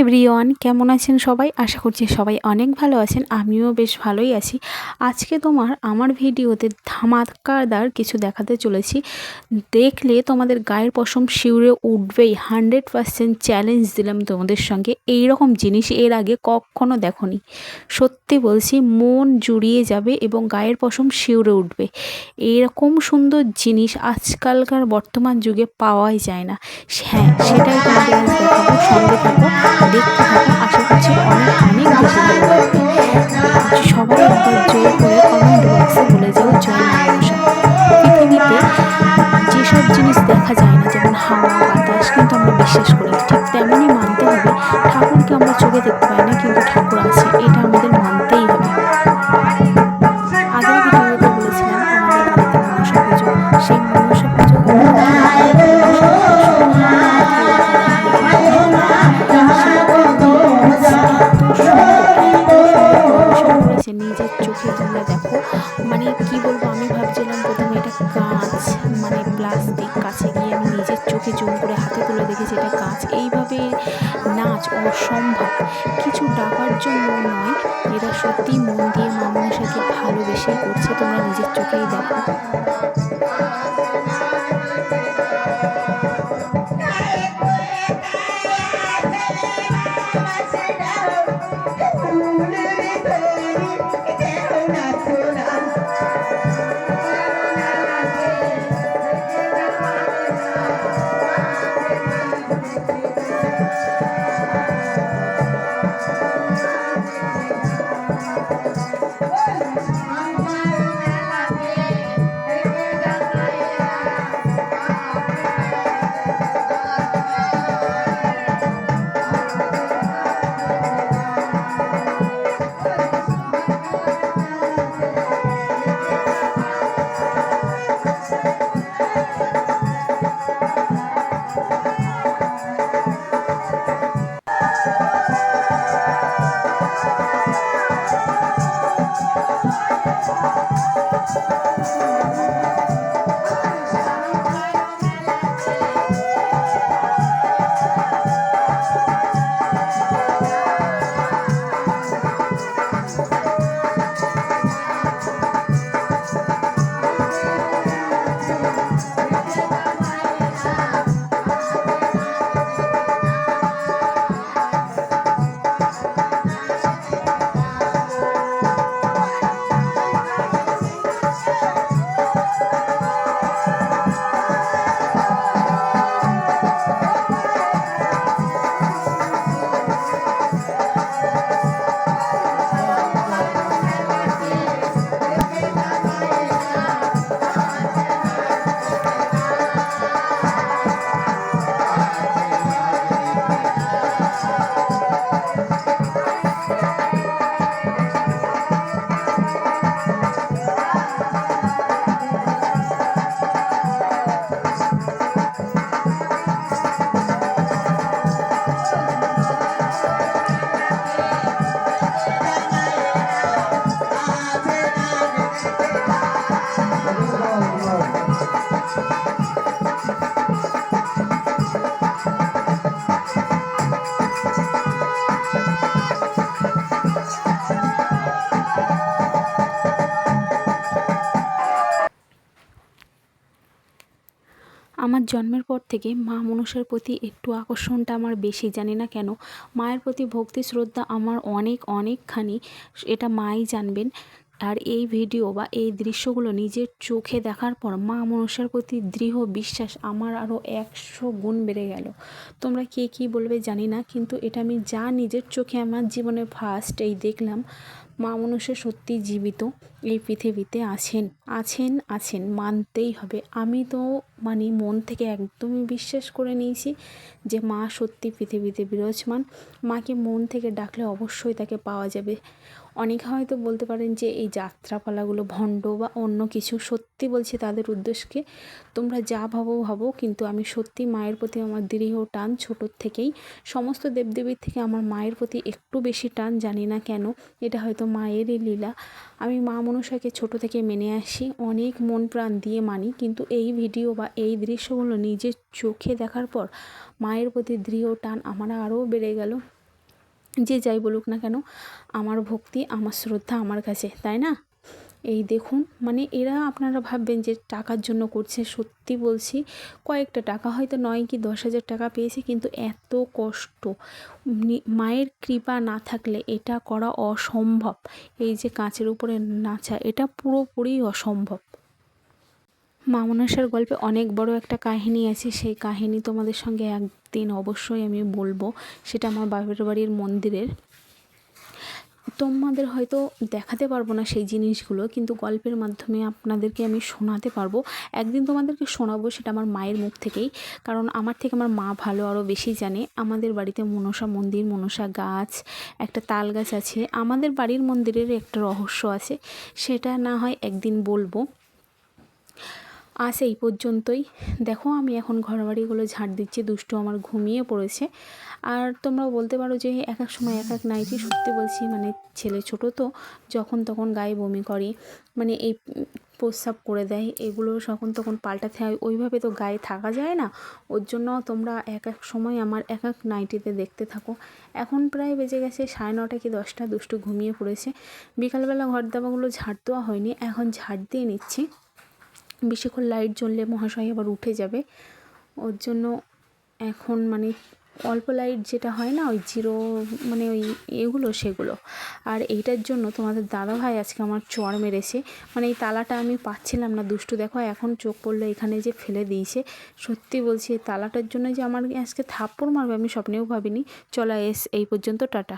Everyone, কেমন আছেন সবাই? আশা করছি সবাই অনেক ভালো আছেন, আমিও বেশ ভালোই আছি। আজকে তোমার, আমার ভিডিওতে ধামাকাদার কিছু দেখাতে চলেছি। দেখলে তোমাদের গায়ের পশম শিউরে উঠবেই, হান্ড্রেড পারসেন্ট চ্যালেঞ্জ দিলাম তোমাদের সঙ্গে। এই রকম জিনিস এর আগে কখনো দেখনি। সত্যি বলছি, মন জুড়িয়ে যাবে এবং গায়ের পশম শিউরে উঠবে। এইরকম সুন্দর জিনিস আজকালকার বর্তমান যুগে পাওয়াই যায় না। হ্যাঁ সেটাই তোমাদের সঙ্গে থাকো। দেখতে থাকো আশা করছি অনেক অনেক বেশি ভালো লাগবে সবাই একবার জোর করে কমেন্ট বক্সে বলে যাও, জয় চোখে জুম করে হাতে তুলে দেখেছি এটা কাজ। এইভাবে নাচ অসম্ভব। কিছু ডাকার জন্য নয়, এরা সত্যি মন দিয়ে মা মনসাকে ভালোবেসে করছে, তোমরা নিজের চোখেই দেখো। আমার জন্মের পর থেকে মা মনসার প্রতি একটু আকর্ষণটা আমার বেশি, জানি না কেন। মায়ের প্রতি ভক্তি শ্রদ্ধা আমার অনেক, অনেকখানি, এটা মাই জানবেন। আর এই ভিডিও বা এই দৃশ্যগুলো নিজের চোখে দেখার পর মা মনসার প্রতি দৃঢ় বিশ্বাস আমার আরও একশো গুণ বেড়ে গেল। তোমরা কে কী বলবে জানি না, কিন্তু এটা আমি যা নিজের চোখে আমার জীবনে ফার্স্ট এই দেখলাম, মা মনসা সত্যি জীবিত এই পৃথিবীতে আছেন আছেন আছেন, মানতেই হবে। আমি তো মানে মন থেকে একদমই বিশ্বাস করে নিয়েছি যে মা সত্যি পৃথিবীতে বিরাজমান। মাকে মন থেকে ডাকলে অবশ্যই তাকে পাওয়া যাবে। অনেকে হয়তো বলতে পারেন যে এই যাত্রাপালাগুলো ভণ্ড বা অন্য কিছু। সত্যি বলছি তাদের উদ্দেশ্যকে, তোমরা যা ভাবো ভাবো, কিন্তু আমি সত্যি মায়ের প্রতি আমার দৃঢ় টান ছোটোর থেকেই। সমস্ত দেবদেবীর থেকে আমার মায়ের প্রতি একটু বেশি টান জানি না কেন, এটা হয়তো মায়েরই লীলা। আমি মা মনসাকে ছোট থেকে মেনে আসি, অনেক মন প্রাণ দিয়ে মানি, কিন্তু এই ভিডিও বা এই দৃশ্যগুলো নিজের চোখে দেখার পর মায়ের প্রতি দৃঢ় টান আমার আরও বেড়ে গেল। যে যাই বলুক না কেন, আমার ভক্তি, আমার শ্রদ্ধা আমার কাছে, তাই না? এই দেখুন মানে এরা আপনারা ভাববেন যে টাকার জন্য করছে। সত্যি বলছি, কয়েকটা টাকা হয়তো নয় কি দশ হাজার টাকা পেয়েছে, কিন্তু এত কষ্ট। মায়ের কৃপা না থাকলে এটা করা অসম্ভব। এই যে কাঁচের উপরে নাচা, এটা পুরোপুরি অসম্ভব। মা মনসার গল্পে অনেক বড় একটা কাহিনী আছে। সেই কাহিনী তোমাদের সঙ্গে একদিন অবশ্যই আমি বলব। সেটা আমার বাপের বাড়ির মন্দিরের। তোমাদের হয়তো দেখাতে পারব না সেই জিনিসগুলো, কিন্তু গল্পের মাধ্যমে আপনাদেরকে আমি শোনাতে পারব। একদিন তোমাদেরকে শোনাবো সেটা আমার মায়ের মুখ থেকেই। কারণ আমার থেকে আমার মা ভালো আরও বেশি জানে। আমাদের বাড়িতে মনসা মন্দির, মনসা গাছ, একটা তাল গাছ আছে। আমাদের বাড়ির মন্দিরের একটা রহস্য আছে। সেটা না হয় একদিন বলব। আজ এই পর্যন্তই। দেখো, আমি এখন ঘরবাড়িগুলো ঝাড় দিচ্ছি, দুষ্টু আমার ঘুমিয়ে পড়েছে। আর তোমরাও বলতে পারো যে এক এক সময় এক এক নাইটি, সত্যি বলছি মানে ছেলে ছোট তো, যখন তখন গায়ে বমি করে মানে এই প্রস্রাব করে দেয়, এগুলো যখন তখন পাল্টাতে হয়, ওইভাবে তো গায়ে থাকা যায় না। ওর জন্য তোমরা এক এক সময় আমার এক এক নাইটিতে দেখতে থাকো। এখন প্রায় বেজে গেছে সাড়ে নটা কি দশটা, দুষ্টু ঘুমিয়ে পড়েছে। বিকালবেলা ঘর দাবাগুলো ঝাড় দেওয়া হয়নি, এখন ঝাড় দিয়ে নিচ্ছি। বেশিক্ষণ লাইট জ্বললে মহাশয় আবার উঠে যাবে। ওর জন্য এখন মানে অল্প লাইট যেটা হয় না, ওই জিরো মানে ওই এগুলো, সেগুলো। আর এইটার জন্য তোমাদের দাদাভাই আজকে আমার চড় মেরেছে। মানে এই তালাটা আমি পাচ্ছিলাম না, দুষ্টু দেখো, এখন চোখ পড়ল, এখানে যে ফেলে দিয়েছে। সত্যি বলছি, এই তালাটার জন্য যে আমার আজকে থাপ্পড় মারবে, আমি স্বপ্নেও ভাবিনি। চলা এস এই পর্যন্ত, টাটা।